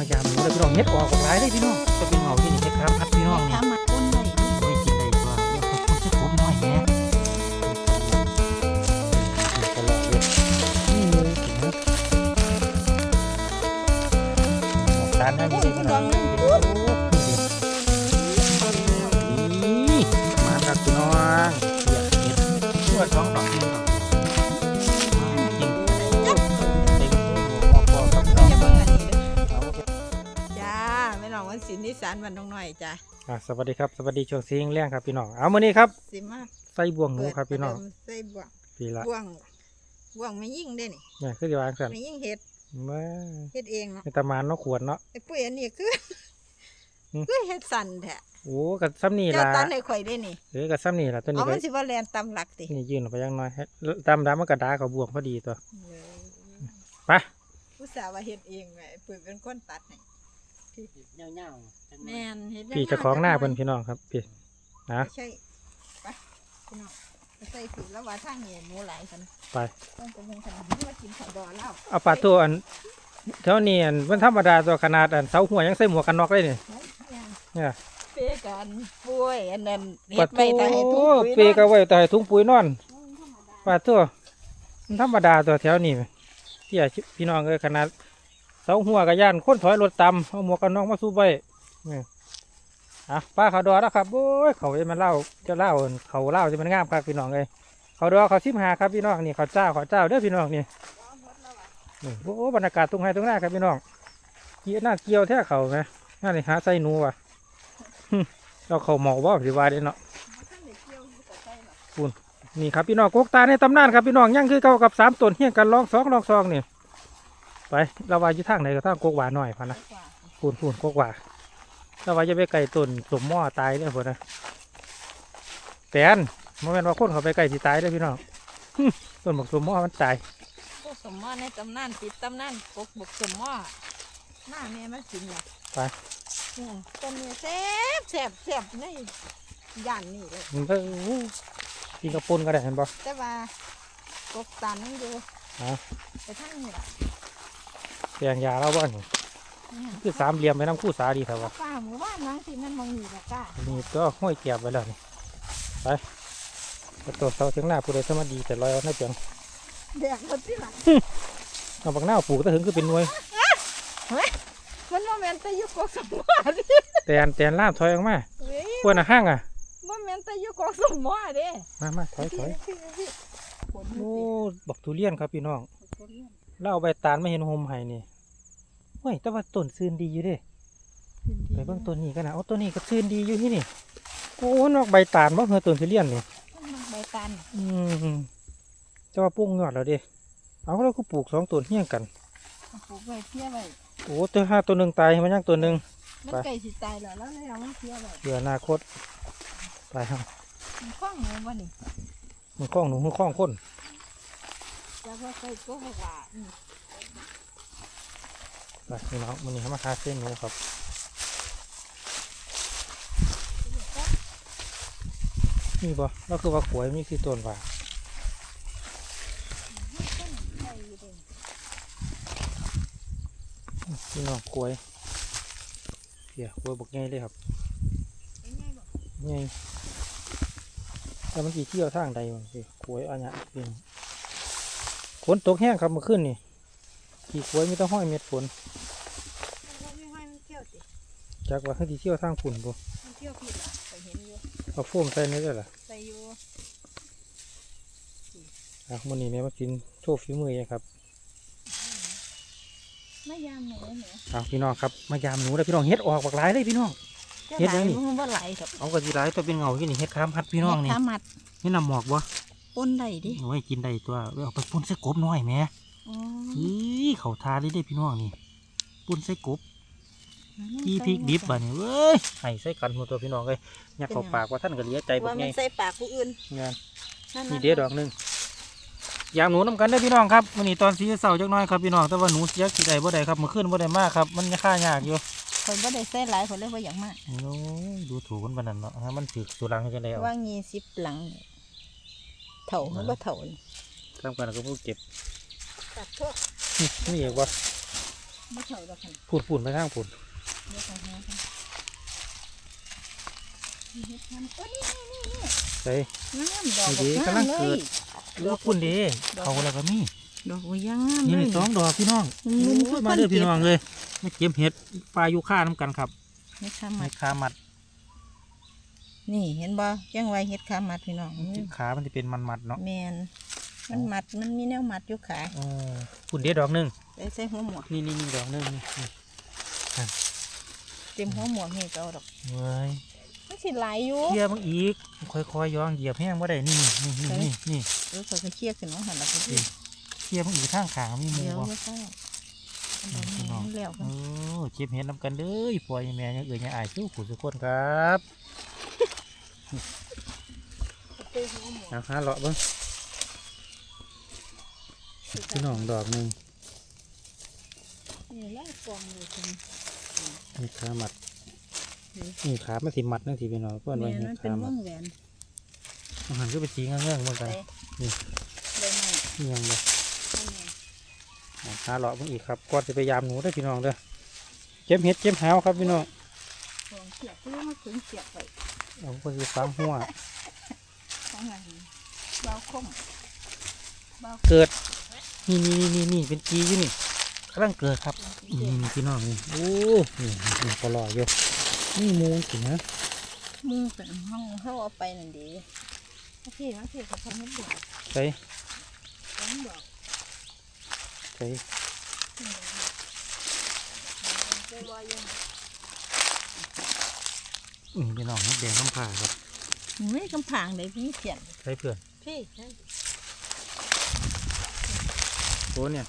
มายามหนูเลยพี่น้องเฮ็ดออกหลายเลยพี่น้องจะเป็นเหงาที่นี่เฮ็ดครับพัดพี่น้องนี่ทำมาต้นเลยโอ้ยกินได้ตัวเดี๋ยวผมจะผมหน่อยแหน่ตลอดเลยนี่เลยกินนะหมอกตาลนั่นนี่พี่น้องนี่มาครับพี่น้องเสียบเห็ดตัวท้องดอกเวันศิลป์นิสานวันน้องหน่อยจ้าอะสวัสดีครับสวัสดีช่วงเสียงแรงครับพี่น้องเอามื้อนี้ครับสิมาใส่บ่วงหนูครับพี่น้องเปิดประเดิมใส่บ่วงพี่ละบ่วงบ่วงไม่ยิ่งได้นี่เนี่ยคือจะวางสั่นไม่ยิ่งเฮ็ดมาเฮ็ดเองเนาะในตะมานเนาะขวดเนาะไอ้ปุ้ยอันนี้คืออืมคือเฮ็ดสั่นแท้โอ้กับซ้ำนี่เจ้าล่ะตันให้ข่อยได้นี่เออกับซ้ำนี่ล่ะตัวนี้เอาก็มันสิว่าแลนตำหลักตินี่ยืนออกไปอยังน้อยให้ตามดามันกระดาเขาบวงพอดีตัวไปผู้สาวว่าเฮ็ดเองไงไอ้ปุ้ยเป็นคนตัดให้เงาแม่นเฮ็ดพี่เจะของหน้าเพิ่นพี่น้องครับพี่นะไม่ใช่ไปพี่น้องไปใส่สีแล้วว่าทางนี้หมูหลายซั่นไป ต้องจะเป็นขนาดนี้มากินข้าวดอแล้วเอาปลาตัวอันเท่านี้อันมันธรรมดาตัวขนาดอันเสาหัวยังใส่หมวกกันน็อกได้นี่เฮ้ยยังเนี่ยเปกันป่วยอันนั้นปเฮ็ลาดตัไว้แต่ให้ทุกวปุ๋ยเปก็ไว้แต่ให้ถุงปุ๋ยนอนปลาตัวมันธรรมดาตัวแถวนี้พี่อะพี่น้องเอ้ยขนาด เสาหัวกับย่านคนถอยรถตำเอาหมวกกันน็อกมาสู้ไว้นี่อะป้าเขาดอแล้วครับโอ้ยเขาจะมาเล่าจะเล่าเขาเล่าจะมันงามครับพี่น้องเอ้ยเขาดอเขาซิมหาครับพี่น้องนี่เขาเจ้าเขาเจ้าเด้อพี่น้องนี่นี่โอ้บรรยากาศตรงไหนตรงหน้าครับพี่น้องเกี่ยวหน้าเกี่ยวแท้เขาไหมน่าเลยหาใส่หนูว่ะเราเขาหมอกว่าสิว่าเด้เนาะนี่ครับพี่น้องกกตาในตำนานครับพี่น้องยังคือเก่ากับสามตนเฮี้ยงกันลองสองลองสองนี่ ไปเราว่าอยู่ทางไหนก็ทางกกหวาหน่อยพะนะพูนพูนกกหวาเราว่าจะไปไก่ต้นสมหม้อตายเนี่ยพอนะแตนโมเมนว่าคนเขาไปไก่สิตายเลยพี่น้องต้นบอกสมหม้อมันตายพวกสมหม้อในตำนานติดตำนานปกบกสมหม้อหน้าแม่มากินเนี่ยไปเนี่ยต้นนี้แซ่บแซ่บแซ่บในย่านนี่เลยมันก็อู้กินกระปุนก็ได้เห็นปะแต่ว่าปกตันนั่นอยู่อะไปทางนี้ล่ะ เสียงยาเราบ้านนี่เนี่ยคือสามเหลี่ยมไปน้ำคู่สาดีเถอะวะป้าหมู่บ้านนังที่มันมองอยู่ละก้านี่ก็ห้อยเกียบไว้แล้วนี่ไปกระตัวเสาถึงหน้าผู้ใดสมาดีแต่ลอยเอาในเปียงแดกหมดที่หลังเอาบักหน้าวปลูกแตะถึงคือเป็นหน่วยมันโมเมนต์แต่อยุกกสมหม้อดิแตนแตนล่ามถอยออกมาเว้ยพวกน่ะห้างอะโมเมนต์แต่อยุกกสมหม้อเด้มามาถอยถอยโอ้บักทุเรียนครับพี่น้องเล่าเอาใบตาลไม่เห็นโฮมไห้นี่ เฮ้ยแต่ว่าต้นซื่นดีอยู่เด้ไปเบิ่งต้นนี้กันนะเอาต้นนี้ก็ซื่นดีอยู่ที่นี่โอ้นอกใบตาลบ่เฮือต้นทุเรียนนี่มันใบตันอืมจะว่าปุ้งยอดแล้วเด้เอาเราก็ปลูกสองต้นเฮี้ยงกันเอาปลูกไว้เที่ยไว้โอ้ตัวห้าตัวหนึ่งตายมันยังตัวหนึ่งมันไปไก่สิตายแล้วแล้วเลยเอามาเที่ยไว้เดืออนาคตตายห้ามันคล้องเลยบ่นี่มันคล้องหนูมันคล้องคนจะว่าไก่ก็บอกว่า อืมไปพี่น้องมันนี่ให้มาคาเส้นหนูครับนี่บ่เราคือว่าขวยมีคือต้นว่าพี่น้องขวยเพียขวยบกไงเลยครับเป็นไงบ่ไงแต่มันสีเที่ยวทางใดมันสิขวยอันนี้ยเป็นฝนตกแห้งครับเมื่อคืนนี่ ขี่ขวยมีแต้องห้อยเม็ดฝนมันไม่ให้มันเที่ยวติจากว่าเขาสีเที่ยวทางฝุ่นบ่มันเที่ยวผิดล่ะไปเห็นอยู่เอาโฟมใส่นี่ได้ล่ะใส่อยู่อะมันนี่แม่มากินโชว์ฝีมือเองครับไม่ยามหนูแหมเอาพี่น้องครับมายามหนูแล้วพี่น้องเฮ็ดออกบักหลายเลยพี่น้องเฮ็ดยังนี่มันบ่ไหลครับเอากระสีหลายตัวเป็นเงาที่นี่เฮ็ดข้ามพัดพี่น้องนี่ขามัดนี่นำหมอกบ่ปนได้ดิโอ้ยกินได้ตัวเอาไปปุ่นใส่กบหน่อยแหม่ อ๋ออีเขาทาเลยได้พี่น้องนี่ปุ่นใส่กบพี่พริกดิบบ่นี่เว้ยให้ใส่กันหมดตัวพี่น้องเลยยัดเข้าปากว่าท่านก็เหลียใจบัว่ากไงมันใส่ปากผู้อื่นงานนั่นนี่เด็ดดอกหนึงยามหนูน้ำกันได้อพี่น้องครับวันนี้ตอนสีเสาจักหน้อยครับพี่น้องแต่ว่าหนูเสียกี่ใดบ่ได้ครับเมื่อคืนบ่ได้มากครับมันยังค่ายากอยู่คนบ่ได้ใส่หลายคนเลยว่าอย่างมากโอ้ยดูถูกกันปานนั้นเนาะฮะมันถือสุรังจังไดเอาว่างี้สิบหลังนี่เถ่ามันบ่เถ่านี่ทำกันก็ผู้เก็บตัดทั่ว นี่นี่เองว่าไม่เท่าดอกคันพูดพูดไปทางพูดเดี๋ยวไปหากันมีเฮ็ดทำโอ้นี่นี่นี่ใส่นี่งามดอกดีๆบักำลังงามเกิดเลยลูกคุณดีเขาแล้วก็มีดอกบัวย่างงามนี่เลยสองดอกพี่น้องอืมโอ้ยมาเด้อพี่น้องเลยมาเก็บเห็ดปลายูค่าน้ำกันครับเฮ็ดขามัไม้ดขามัด นี่เห็นบ่จังไว้เฮ็ดขามัดพี่น้องขามันจะเป็นมันมัดๆเนาะแมน มันมัดมันมีแนวมัดอยู่ขาโอ้คุณเดีดดอกหนึงใส่ใส่หัวหมวกนี่นี่นี่ดอกหนึงนี่นี่เต็มหัวหมวกนี่ก็เอาดอกเว้ยมันสิหลายอยู่เคลียร์มันอีก ค่อยๆย้อนเหยียบแห้งว่าได้นี่นี่นี่นี่นี่เออเขาก็เครียดขึ้นว่าหันละพี่เคลียร์มันอีกข้างขางมีหมูเดี๋ยวบ่ไม่ใช่อันนั้นพี่น้องมันแล้วโอ้เจ็บเห็ดน้ำกันเด้อปล่อยแม่ยังเอื่อยยังอายสู้ผู้สุกคนครับ เอาหาเลาะเบิ้ง พี่น้องดอกหนึ่งนี่ไล่กองเลยคุณนี่ขามัดนี่ขามันสิมัดนั่นสิพี่น้องเพื่อนแม่ไว้นนี่มันเป็ขานวมัดงแหวนอาหารก็เป็นสีเงี้ยๆเหมือนกันใส่นี่เลยไหมนี่ยังเลยเอาแม่เอาหาเลาะเบิ่งอีกครับก่อนจะไปยามหนูได้อพี่น้องเด้อเก็บเห็ดเก็บหาวครับพี่น้องกองเสียบเพื่อมาถึงเสียบไปเอาก็คือฟังหัวของอะไรเบาคมเบาเกิด นี่นี่นี่นี่นี่เป็นจีอยู่นี่กำลังเกิดครับนี่นี่พี่น้องนี่โอ้นี่นี่ปลออยู่นี่หมูสินะมือเป็นห้องเข้าเอาไปนั่นดีโอเคโอเคเขาทำให้ดูใส่สองดอกใส่เจ้าว่ายังอืมพี่น้องนี่แดงน้ำผ่าครับไม่กำผางเลยพี่เขียนใส่เพื่อนพี่ โอ้เนี่ย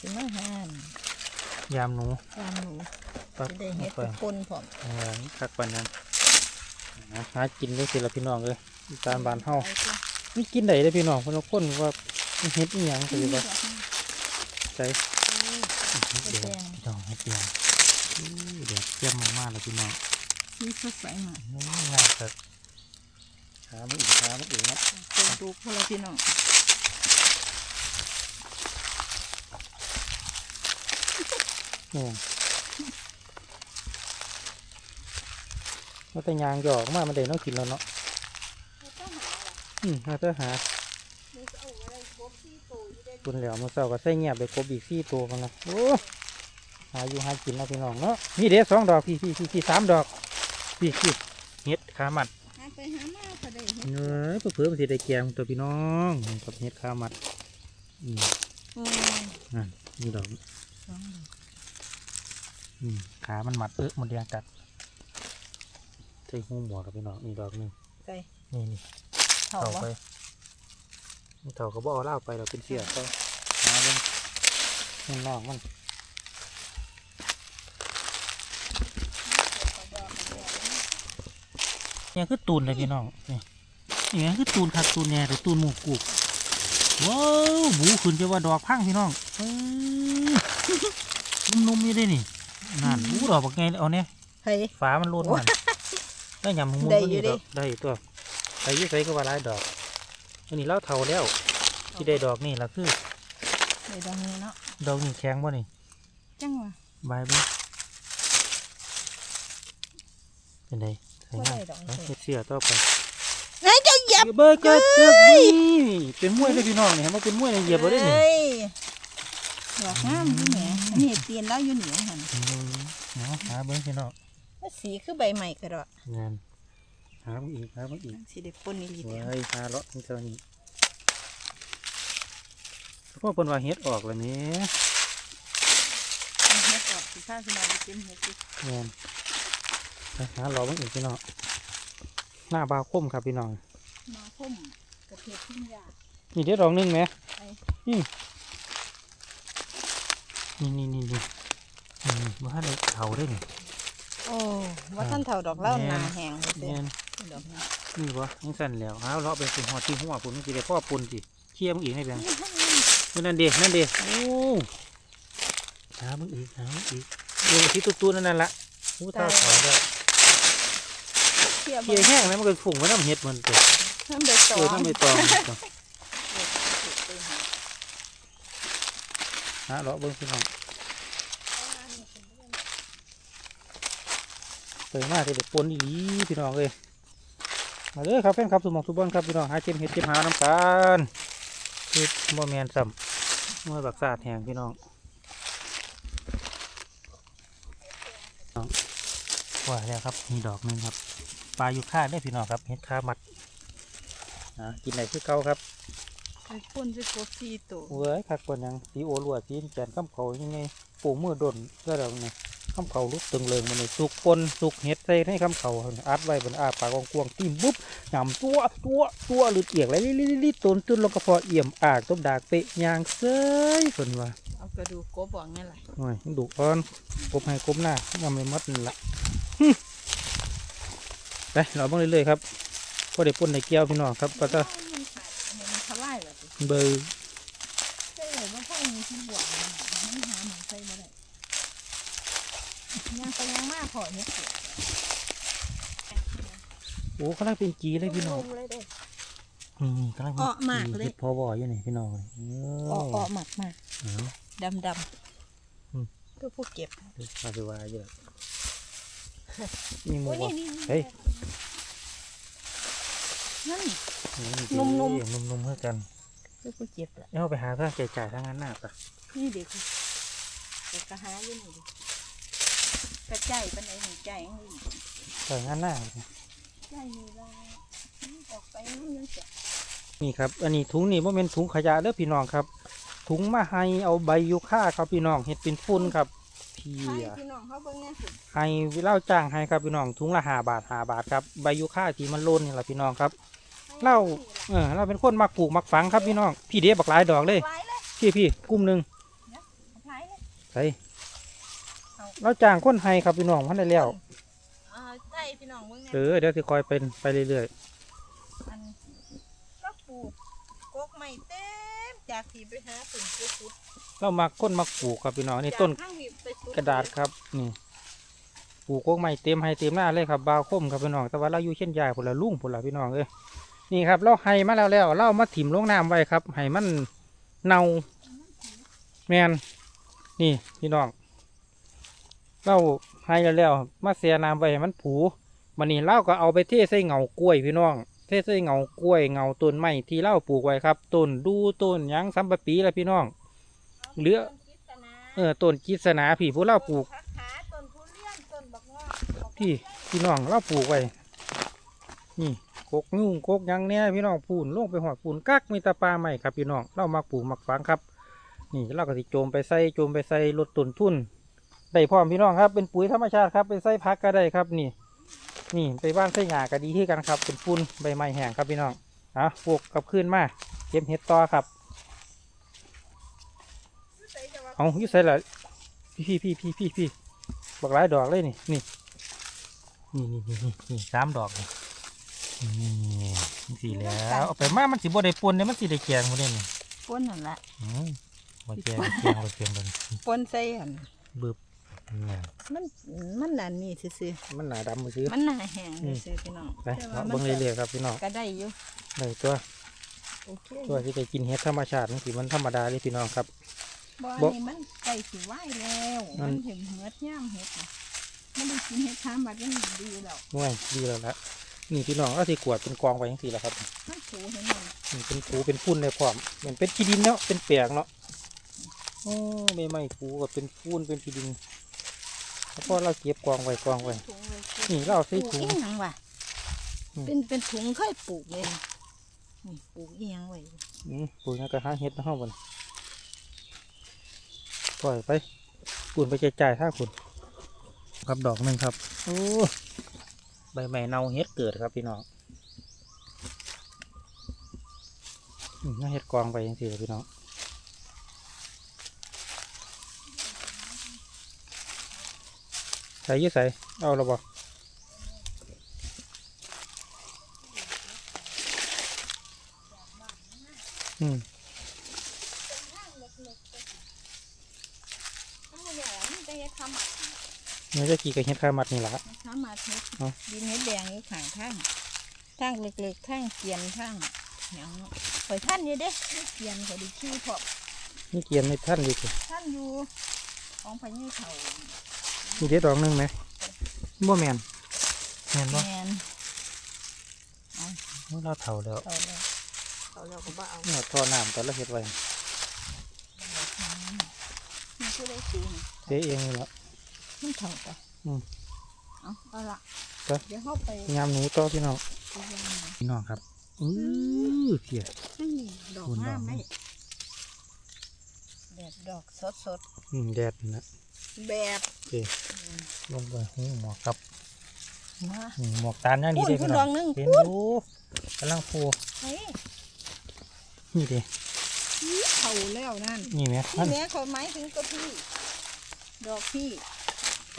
สิมาหานยามหนูตามหนูปักจะได้เฮ็ดไปทุกคนพร้อมเออคักปันนั้นนะหากินได้สิละพี่น้องเลยอีสานบ้านเฮานี่กินได้เลยพี่น้องคนละคนว่าเฮ็ดอีหยังสิว่าใส่เดี๋ยวพี่น้องเฮ็ดเดียวอู้เดี๋ยวเตรียมมากๆเลยพี่น้องนี่สดใสหน่อยนี่งานครับ หาไม่อีกหาไม่อีกนะเป็นดูพวกเราพี่น้องนี่มันแต่ยางหยอกมามันเด่นต้องกินแล้วเนาะอืมหาเพื่อหาคุณเหลียวมาเศร้าก็ใส่เงียบไปครบอีกสี่ตัวกันนะโอ้หาอยู่หากินแล้วพี่น้องเนาะนี่เด็ดสองดอกพี่พี่พี่พี่สามดอกพี่พี่เห็ดขามัดหาไปหามาก็ได้ เฮ็ดเนื้อเพื่อๆมันสิได้แกงตัวพี่น้องกับเห็ดขามัดอืมโอ้ยนั่นนี่ดอกสองดอกอืมขามันมัดเออมันเรียงกัดใส่หูหมวกกับพี่น้องนี่ดอกหนึงใส่นี่นี่เท่าเท่าบ่ไปนี่เท่าก็บ่เอาเหล่าไปเราเป็นเสียเขาหาเบิ่งมันนอกมันเนี่ยคือตูนเลยพี่น้องนี่เนี่ยคือตูนคักตูนแหน่หรือตูนหมูกุกว้าวบูขึ้นจะว่าดอกพังพี่น้องเอ้ยนุ่มๆนี่ได้นี่นั่นบูดอกบักไงเอาเนี่ยเฮ้ยฟ้ามันโลดมันได้ยำหมูได้ก็อยู่นี่ดิดอกได้อยู่ตัวไอ้ยี่ใส่ก็ว่าหลายดอกอันนี้เล่าเท่าแล้วที่ได้ดอกนี่ละคือได้ดอกนี้เนาะดอกนี่แข็งบ่นี่จังหวะบายเบ้งเป็นไงใส่บ่งาได้มดอกเอานี้เฮ็ดเสียต่อไป เฮ้ยเจ้าเหยียบเบอร์เกิดเกิดนี่เป็นมวยเลยพี่น้องนี่เห็นว่าเป็นมวยเลยเหยียบบ่ได้นี่เฮ้ยดอกงามนี่แหมอันนี้เตียนแล้วอยู่เหนียวหั่นอืมเอาหาเบิ้งพี่น้องว่าสีคือใบใหม่กระดอกงานหาเบิ่งอีกหาเบิ่งอีกสีได้ปนนี่ลีเว้เดียวยหาเลาะนี่เท่านี้พ่อเพิ่นว่าเฮ็ดออกแล้วนี่เอาเฮ็ดออกสิพาพี่น้องไปกินเฮ็ดสิเงินไปหาเราบ้างอีกพี่น้องหน้าบาวคมครับพี่น้อง มาพุ่มกระเทียมทุ่งยานี่เดี๋ยวดอกหนึงไหมไปนี่นี่นี่นี่นี่อืมว่าได้เผาได้นี่โอ้ว่าท่านเท่าดอกเล่านาแห้งเด้เงินดอกนี้นี่วะยังสั่นแล้วหาเลาะไปสิหอดที่หัวปุ่นมันสิได้พ่อปุ่นสิเคี่ยมงอีกให้เพียงนั่นเด็นั่นเด็โอ้หามึงอีกหามึงอีกเดี๋ยวที่ตุ้ๆนั่นนั่นละอู้เท่าเผาแล้วเทียบเคี่ยแห้งแล้วมันก็ฝุ่งไว้น้ำเห็ดมันตัว น้ำใบตอเออง น้ำใบตองหาเลาะเบิ้งพี่น้องเปิดมาจะเด็ดปนอีหลีพี่น้องเลยมาเลยครับแฟนครับสมองสุบอนครับพี่น้องหาเจ็มเห็ดเจ็มหาน้ำกันคือบ่แมนซ้ำมื่อบักซาดแหงพี่น้องน้องว่าแล้วครับมีดอกหนึงครับปลาอยู่ข้าได้อพี่น้องครับเห็ดข้ามัด อะกินไหนคือเก่าครับไอ้คนจะโคซีตัวเว้ยคักกว่าหยังสีโอลัวสีแกนข้ามเขายังไงปูมือดนก็แล้วไงข้ามเขาลุกตึงเลิงมันเลยสุกปนสุกเห็ดใส่ในข้ามเขาอัดไว้บนอาปากกวางๆติ้มปุ๊บหยำตัวตัวตัวหรือเอียงไรลิลิลิต้นตุนลงกระเพาะเอี่ยมอากต้มดากเปะยางเซยส่วนว่าเอากระดูกกบบอกงั้นแหละหน่อยดุอ่อนกบให้กบหน้ายำไม่มัดนั่นละหึไปเราบ้างเรื่อยๆครับ พอได้ปุ่นได้เกี่ยวพี่น้องครับก็จะมันขาดมันทลายแบบนี้เบอร์ใช่เลยว่าพ่อมีที่บวกมันมันหาหมองใส่มาได้ยังไปยังมากพอเนี่ยเสียโอ้กำลังเป็นจีเลยพี่น้องเลยเด้นี่กำลังอ้อมากเลยพอบ่อยู่นี่พี่น้องเลยเอออออหมักมากเอาดำดอืมำเพื่อผู้เก็บมาสิว่าเยอะนี่หมูโอ้ยบ่นี่นี่เฮ้ย นั่น นุ่นุ่มนุ่มนุ่มๆเพื่อกันเพื่อผู้เก็บแหละเอาไปหาค่าใช้จ่ายทั้งนั้นหน้าปะนี่เด็กเด็กกระหาอยู่นี่ดิกระใจายปันไหนหนึ่งใจยังอีกใส่งานหน้าใจนี่ว่านี่ออกไปนู่นยังจะนี่ครับ อันนี้ถุงนี่ว่าเป็นถุงขยะเด้อพี่น้องครับ ถุงมาให้เอาใบยูคาครับพี่น้องเห็ดเป็นฝุ่นครับพี่ให้อะพี่น้องเขาเบิ่งแน่สิให้เล่าจ้างให้ครับพี่น้องถุงละห้าบาทห้าบาทครับใบยูคาที่มันโล่นนี่แหละพี่น้องครับ เล่าเออเราเป็นคนมักปลูกมักฝังครับพี่น้องพี่เดียบักหลายดอกเลยไล่เลยพี่พี่กลุ่มหนึ่งไล่เลยใส่เราจ้างคนให้ครับพี่น้องพันได้แล้วเออใจพี่น้องเบิ่งแน่เออเดี๋ยวสิคอยเป็นไปเรื่อยอันก็ปลูกกกใหม่เต็มจากที่ไปหาถึงกุ๊ดๆเรามักคนมักปลูกครับพี่น้องนี่ต้นข้างที่ไปสุกระดาษครับนี่ปลูกโกกใหม่เต็มให้เต็มหน้าเลยครับบาวคมครับพี่น้องแต่ว่าเราอยู่เช่นยายผลละลุงผลละพี่น้องเอ้ย นี่ครับเราให้มาแล้วแล้วเรามาถิ่มลงน้ำไว้ครับให้มันเน่าแมนนี่พี่น้องเราให้แล้วแล้วมาเสียน้ำไว้ให้มันผูมันนี่เราก็เอาไปเทใส่เหงากล้วยพี่น้องเทใส่เหงากล้วยเหงาต้นไม้ที่เราปลูกไว้ครับต้นดูต้นหยังสัมปะปีละพี่น้องเหลือต้นกิษณาเออต้นกิษณาพี่ผู้เราปลูกผักขาต้นทุเรียนต้นบักงอกพี่พี่น้องเราปลูกไว้นี่ กกยุ่งกกยังเนี่ยพี่น้องปูนลงไปหอดปูนกักมีตาปลาใหม่ครับพี่น้องเรามาปลูกมักฝังครับ นี่เราก็สิโจมไปใส่โจมไปใส่ลดต้นทุนได้พร้อมพี่น้องครับ เป็นปุ๋ยธรรมชาติครับไปใส่พักก็ได้ครับนี่ นี่ไปบ้านใส่หญ้าก็ดีที่กันครับเป็นฝุ่นใบไม้แห้งครับพี่น้องอะปลูกกับขึ้นมาเก็บเห็ดต่อครับเอายู่ใส่ละพี่พี่พี่พี่พี่พี่บักหลายดอกเลยนี่นี่นี่นี่นี่นี่นี่สามดอกนี่ นี่สีแล้วเอาไปมามันสิบ่ได้ปนเนี่ยมันสิได้แกงบ่ได้นี่ปนนั่นแหละอืมบ่แกงแกงบ่แกงบ่นี่ปนใส่อันบึบนี่มันมันหนั่นนี่ซื่อมันหนาดำบ่ซื้อๆมันหนาแห้งซื่อๆพี่น้องไปแต่เอาว่ามัเบิ่งเรื่อยๆครับพี่น้องก็ได้อยู่ได้ตัวโอเคตัวที่ได้กินเห็ดธรรมชาติมันสิมันธรรมดาเลยพี่น้องครับ บ่บ่อันนี้มันใกล้สิไหวแล้ว มัมันน เห็นเหือดย่ามเห็ดน่ะมันได้กินเห็ดทามบัดมันดีแล้วน่วยดีแล้วละ นี่พี่น้องเอาสิกวาดเป็นกองไว้จังซี่แหละครับมันถูเห็นไหมนี่เป็นปูเป็นฟุ้นในความเหมือนเป็นขี้ดินเนาะเป็นเปียกเนาะโอ้ไม่ไม่ปูก็เป็นฟุ้นเป็นขี้ดินแล้วก็เราเก็บกองไว้กองไว้ถุงเลยนี่เราเอาใส่ปลูกถุง อีหยังวะอืม เป็นเป็นถุงเคยปลูกเลยนะนี่ปลูกอีหยังไว้อืมปูนั่นก็หาเห็ดนะเฮาบนปล่อยไปปูนไปจ่ายๆท่าคุณครับดอกหนึ่งครับ โอ้ ใบใหม่เน่าเห็ดเกิดครับพี่น้องน่าเห็ดกองไปยังสิพี่น้องใส่ยี่ใส่เอาและบ่อืมเอาอย่ามันจะเฮ็ดทำ เนื้อจะกี่กับเห็ดข้ามัดนี่แหละทำมาเฮ็ดเอาดินเฮ็ดแดงอยู่ข้างทางทางเล็กๆทางเกียนทางหยังเนาะข่อยท่านนี่เด้ไม่เกียนข่อยไดีขี้พอนี่เกียนไม่ท่านดีกว่าท่านอยู่ของพญาเขามีเด็ดดอกหนึงไหมบ่แมนแมนบ่แมนเราเท่าแล้วเขาแล้วเขาแล้วก็บ่เอาเนี่ยท่อน้ำตอนเราเฮ็ดไว้มีผู้ได้ซื้อนี่เสียเองนี่แหละ มันเท่าปะอืมเอาเอาละจ้ะเดี๋ยวเข้าไปยามหนูต่อพี่น้องดูยังไงพี่น้องครับอื้อเพียนี่ดอกคุณดงาอก มไหมนี่แบบดอกสดสดอืมแดดนี่นะๆแบบโอเคลงไปหูหมอกครับมา อืมหมอกตาลอย่างนี้พูเด้ดพูพี่ดน้ดอองกหนึงเป็นพูดอยู่กำลังโผล่เฮ้ยนี่เด้เท่าแล้วนั่นนี่ไหมที่อันเนี้ยเขาหมายถึงก็พี่ ดอกพี่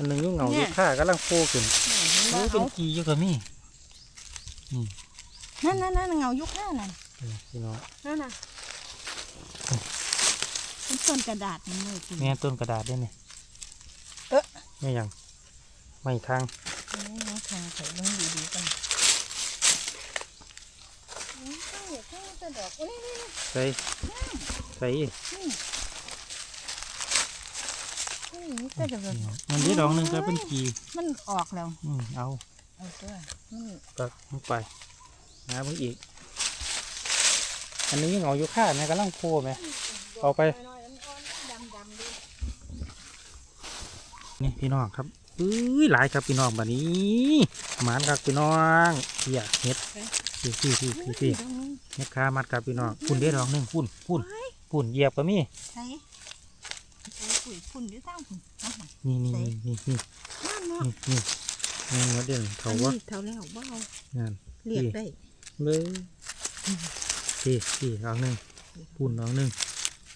อันหนึงอยุ่งเหงาเนี่อยยู่ข้ากำลังโผล่ขึ้นนี่เห็นโอ้ว่าเป็นเอากีอยู่กับมี่นั่นนั่นนั่นเงายุคห้านั่นนี่พี่น้องนั่นน่ะเป็นต้นกระดาษมันเลยจริงแม่ต้นกระดาษด้วยเนี่ยเอ๊ะไม่ยังไม่ทางนี่น้องทางใส่เบิ้งดีๆกันอืมข้างเหยียบข้างจะดอกโอ้นี่นี่นี่ใส่ใส่ นี่นี่ก็จะแบบมันได้ดอกหนึงก็เป็นกีมันออกแล้วอืมเอาเอาตัวมันก็ลงไปหาเพิ่งอีก อันนี้ยังเอาอยู่ข้านะกำลังโผล่ไหมเอาไปน้อยๆอ่อนๆดำๆดูนี่พี่น้องครับอุ้ยหลายครับพี่น้องบัดนี้หมานครับพี่น้องเฮียเฮ็ดพี่พี่พี่พี่พี่ตรงนี้เฮ็ดขามัดครับพี่น้องพุ่นเด็ดดอกหนึงพุ่นพุ่นพุ่นเหยียบก็มีใส่โอ้ย ปุ๋ยฝุ่นอยู่ตั้งฝุ่นเอาหั่นนี่นี่นี่นี่นี่นั่นเนาะนี่นี่นี่วัดเด่นเขาวะอันนี้เท่าแล้วบ่เอางานเรียกได้เลยพี่พี่ดอกหนึงพุ่นดอกหนึง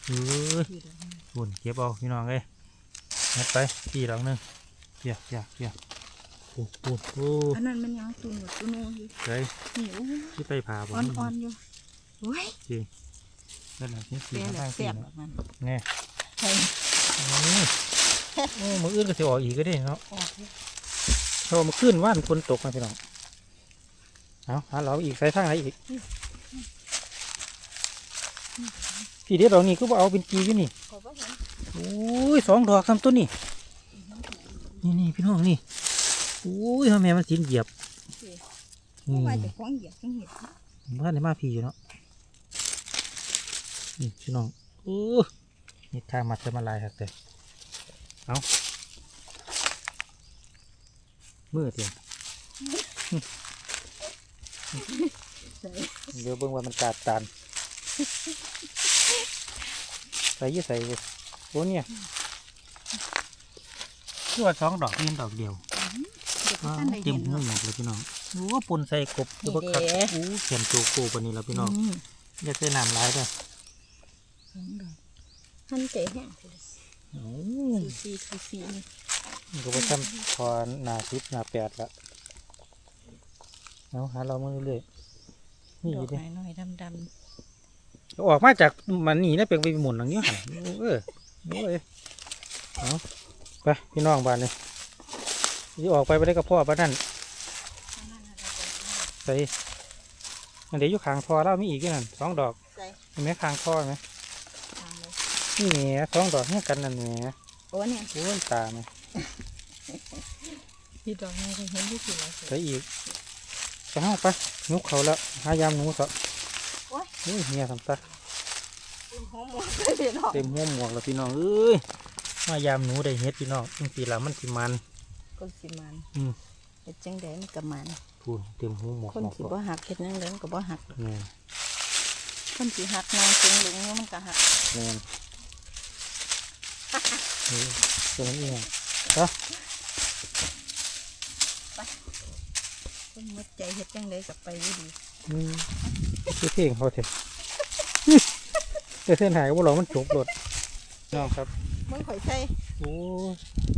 เอ้ยที่ดอกนี้พุ่นเก็บเอาพี่น้องเลยเฮ็ดไปพี่ดอกหนึงเฮียเฮียเฮียโอ้โหโอ้อันนั้นมันยังตุนหมดตุนอยู่เลยนี่โอ้ยที่ไปผ่าบ่อ่อนๆอยู่โอ้ยจริงนั่นแหละที่สีเสียแหละทางเสีสียบนะมันแน่ใช่ โอ้ยโอ้มืออื่นก็สิออกอีกก็ได้เนาะออกเลยเพราะว่ามันขึ้นว่านฝนตกมาพี่น้องเอาหาเราอีกใส่ทางไหนอีกพี่เด็ดดอกนี้ก็บ่เอาเป็นกีอยู่นี่ขอบ่เห็นโอ้ยสองดอกคำต้นนี่นี่นี่พี่น้องนี่โอ้ยทำไมมันสินเหยียบสิอืมว่าจะฟ้องเหยียบจังเห็ดบ้านในมาพี่อยู่เนาะนี่พี่น้องโอ้ย นี่ทางมัดจะมาลายครับแต่เอามือเดียวใส่เดี๋ยวเบิ่งว่ามันกาดตานใส่อยี่ใส่เว้ยโอ้เนี่ยคือว่าสองดอกนี่ดอกเดียวเด็กอ้าวท่านได้เต็เห็มนหัวเนาะหมดเลยพี่น้องโอ้ปนใส่กบคือว่าคักนี่เด้โอ้เขียนโจโกปานนี้แล้วพี่น้องอืมอย่าใส่น้ำลายเด้อสองดอก ท่านเจ๋แห้งโอ้สีสีสีนี่มันก็ว่าทำพอหนาสิบหนาแปดละเอาหาเรามาเรื่อยๆนี่ดอกดิน้อยๆดำออกมาจากมันนี่นะเป็นไปหมุนอย่างนี้หันเออโอ้ยเอาไปพี่น้องบ้านเลยที่ออกไปไปได้กับพ่อบ้านนั่นๆใส่อันเดี๋ยวอยู่ข้างทอแล้วมีอีกอยู่นั่นสองดอกใส่เห็นไหมข้างทอไหมทางเลย นี่แหมสองดอกเนี่ยกันนั่นแหมโอ้เนี่ยโอ้ยตาไหมพี่ดอกนี้ก็เห็นที่สีอะไรใส่อีกไปห้าไปนุกเขาแล้วหายามหนูสะโอ้ยโอ้ยเฮียทำตาคุณหัวหมดเลยพี่น้องเต็มหัวหมวกแล้วพี่น้องเอ้ยมายามหนูได้เฮ็ดพี่น้องจริงๆแล้วมันสิมันคนสิมันอืมเฮ็ดจังไดมันก็มันพูนเต็มหัวหมวกคนหมวกสิบ่หักเฮ็ดจังไดมันก็บ่หักแม่นคนสิหักนางเสียงหลงมันก็หักแม่นนี่ ตัวนั้นเองคนหมดใจเฮ็ดจังไดก็ไปดีอืมคือเพลงเขาเถอะแต่เส้นหายก็บ่หรอกมันจบรถน้องครับมึงข่อยใส่โอ้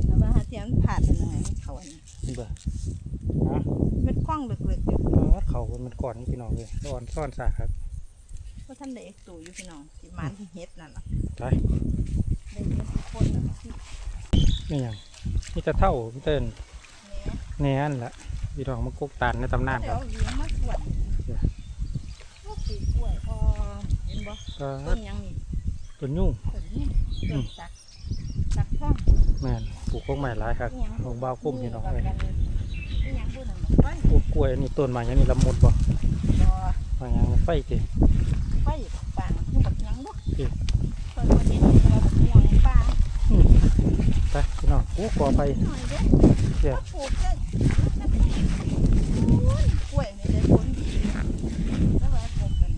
แล้วว่าหาเทียมผ่านไปหน่อยเขาอันนี้เบื่อฮะเป็นกล้องลึกๆอยู่อ๋อเขามันก่อนพี่น้องเลยซ่อนซ่อนสาครับเพราะท่านได้เอกตู่อยู่พี่น้องสิมันเฮ็ดนั่นล่ะไปได้เฮ็ดทุกค นน่ะที่นี่หยังนี่จะเท่าพี่เติ้นแหน่แน่นละพี่น้องมันกกตานในตำนานคเดี๋รัยบวเลี้ยงมาสวนพวกปลูกกล้วยพอเห็นบ่ก็ต้นหยังนี่ต้นยุ่งต้นต้นสักสักท่องแม่นปลูกพวกใหม่หลายครับของบ้าวคุ้มพี่น้องเลยนี่ยังพูดหน่อยไฟปลูกกล้วยอันนี้ต้นมาอย่างนี้ละมุดบ่รอมาอย่างนี้ไฟติไฟป่างมันบักยังบ่ ไปพี่น้องปลูกกอไฟหน่อยเด้อเดี๋ยวถ้าปลูกได้โอ้ยกล้วยนี่ได้ผลดีแล้วว่าปลูกกัน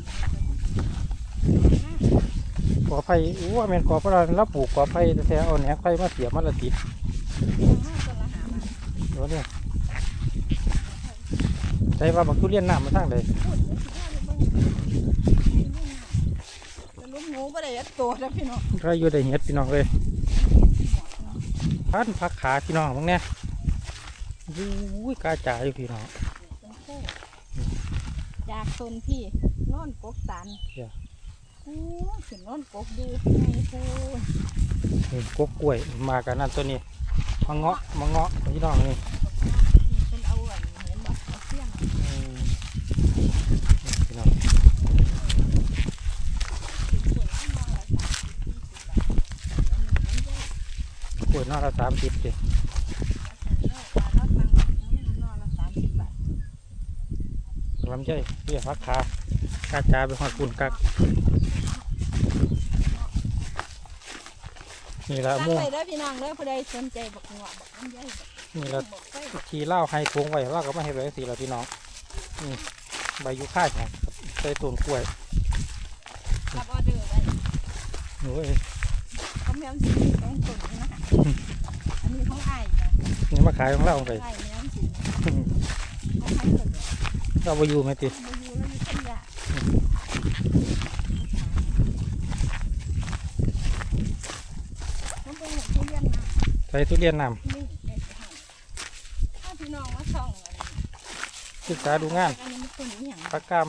กอไฟอู้ว่าแม่นกอเพราะเราเราปลูกกอไฟแต่แท้เอาแหนไฟมาเสียบมันละติดห้าต้นละหาบาทเดี๋ยวเนี่ยใช่ว่าบักทุเรียนน้ำมาทางใดพูดเดี๋ยวสิว่าเลยเบิ่งแต่ลูกหนูบ่ได้ยัดตัวแล้วพี่น้องใครอยู่ได้เฮ็ดพี่น้องเลย พันพักขาพี่น้องมึงเนี่ยอู้ยกาจ่ายอยู่พี่น้องเป็นคู่จากต้นพี่นอนกกตันเดี๋ยวโอ้ยขึ้นนอนกกดูไงพูดนี่กกกล้วยมากันนั่นตัวนี้มาเงาะมาเงาะพี่น้องนี่เป็นเอาอันเห็นบ่เอาเสี้ยงอืมนี่พี่น้อง ติดตัว น้อยละสามสิบสี่สิบบาทกล้วยนอกละสามสิบดิลำไยเรียกพักขากาจ่ายไปหอดปุ่นกักนี่ละตั้งม่วงไปเด้อพี่น้องเด้อผู้ใดสนใจบักหัวบักน้ำใหญ่นี่ละบักไฟทีเล่าให้ทวงไว้เล่าก็ไม่ให้ไว้สีละพี่น้องนี่ใบยูค่าแข็งใส่ต้นกล้วยรับออเดอร์ไว้โอ้ยเขาแมวสีต้องต้นนี่นะ อันนี้ของไอ้จ้ะนี่มาขายของเราไปไอ้แมวสีเขาให้เกิดเราไปอยู่ไหมติมาอยู่แล้วอยู่ต้นยาเขาเป็นทุเรียนนะใส่ทุเรียนนนี่เด็กถ้าพี่น้องมาส่องอะไรำศึกษาดูงานอันนี้มันต้นนี้อย่างพักกาม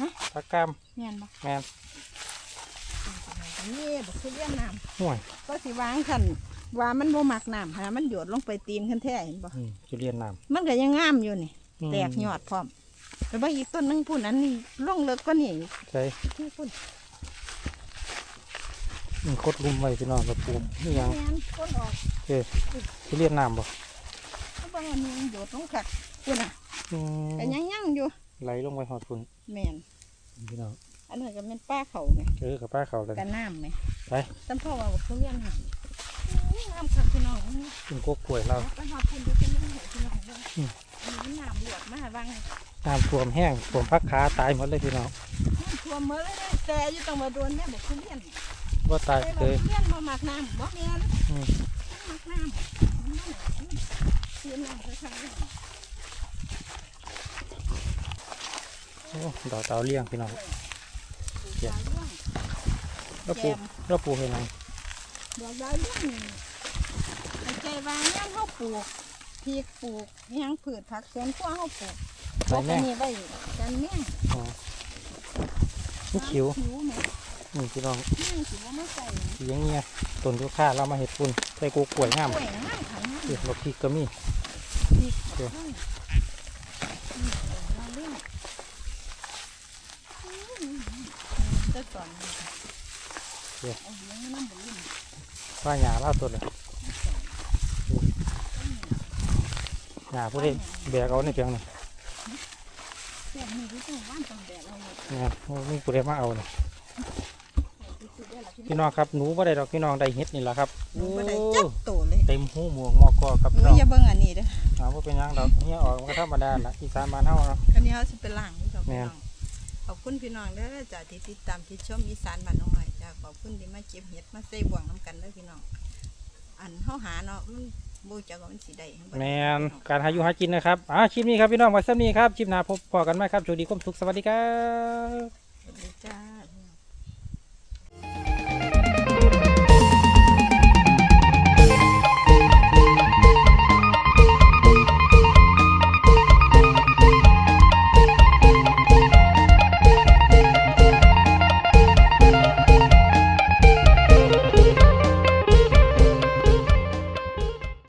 ฮะพักกามแม่นบ่แมนนี่บักทุเรียนน้ห่วยำก็สิวางขัน ว่ามันบ่มักน้ำหามันหยดลงไปตีนขึ้นแท้เห็นบ่อืมทุเรียนนมันก็ยังงามอยู่นี่ำอืมแตกยอดพร้อมแล้วบ่อีกต้นหนึงพุ่นอันนี้ลงเลิกก็นี่อีกใส่ที่พุ่นอืมกดลุมไว้พี่น้องกระปูนี่ยังแม่นต้นออกทุเรียนน้ำบ่ก็บ่อันนี้หยดลงคักพุ่นน่ะอืมก็ยังยังอยู่ไหลลงไปหอดฝุ่นแม่นพี่น้องอันนั้นก็เป็นป้าเขาไงเออกับป้าเขาเลย กันน้ำไหมไปตั้งพ่อว่าบักทุเรียนน้ำงามคักพี่น้องกินกกกล้วยเราไปหาพุ่นดูเป็นยังไงพี่น้องเด้ออืมอันนี้น้ำหลวดมาบางน้ำท่วมแห้งท่วมพักขาตายหมดเลยพี่น้องท่วมเมื่อเลยนะแต่อยู่ต้องมาโดนแม่บอกทุเรียนว่าตายแต่เลบอกยทุเรียนมาหมักน้ำบ่แม่นอืมหมักน้ำมันนั่นเสียน้ำไปทางนี้โอ้ดอกเตาเลี้ยงพี่น้องดอกดาวเรื่องแล้วปลูกแล้วปลูกให้หนังดอกดาวเรื่องนี่ไอ้ ใจวางย่างเขาปลูกพริกปลูกอิหยังผืชผักสวนครัวเขาปลูกใส่ปลูกแม่อันงนี้ไว้กันแม่งอ๋อนี่ขิวขิวแม่นี่พี่น้องนี่สิว่าไม่ใส่สีอย่างเงี้ยต้นยูคาเรามาเห็ดปุ่นใส่กกกล้วยงามกล้วยงามขันเดี๋ยวเราพริกก็มี พริกเดี๋ยวอืมดาวเรื่องอืมจะสอนเอาเลี้ยงน้ำบุญว่าหญ้าเล่าตัวเลย หญ้าผู้ใดแบกเอาในเพียงนี่แซ่บนี่ที่ต้องว่านต้องแดดเราหมดนะมีผู้ใดมาเอาเนี่ยที่สุดได้ละพี่พี่น้องครับหนูบ่ได้ดอกพี่น้องได้เห็ดนี่แหละครับหนูบ่ได้โอ้จับโตเลยเต็มหูหมวกมอกอครับหนูพี่น้องอย่าเบิ่งอันนี้เด้อถามว่าเป็นหยังดอกเนี่ยออกมันก็ธรรมดาละอีสานมานเฮาเนาะอันนี้เขาสิเป็นล่างนี่ครับแม่พี่นน้องขอบคุณพี่น้องเด้อจ้าที่ติดตามที่ชมอีสานบ้านน้องหน่อยจ้าขอบคุณที่มาเก็บเห็ดมาใส่บ่วงน้ำกันเด้อพี่น้องอันเฮาหาเนาะมัน บ่จักว่ามันสิได้บ่ได้แมนการหาอยู่หากินนะครับอ่าคลิปนี้ครับพี่น้องไว้ซ้ำนี้ครับคลิปหน้าพบพอกันไหมครับสวัสดีความสุขสวัสดีครับสวัสดีจ้า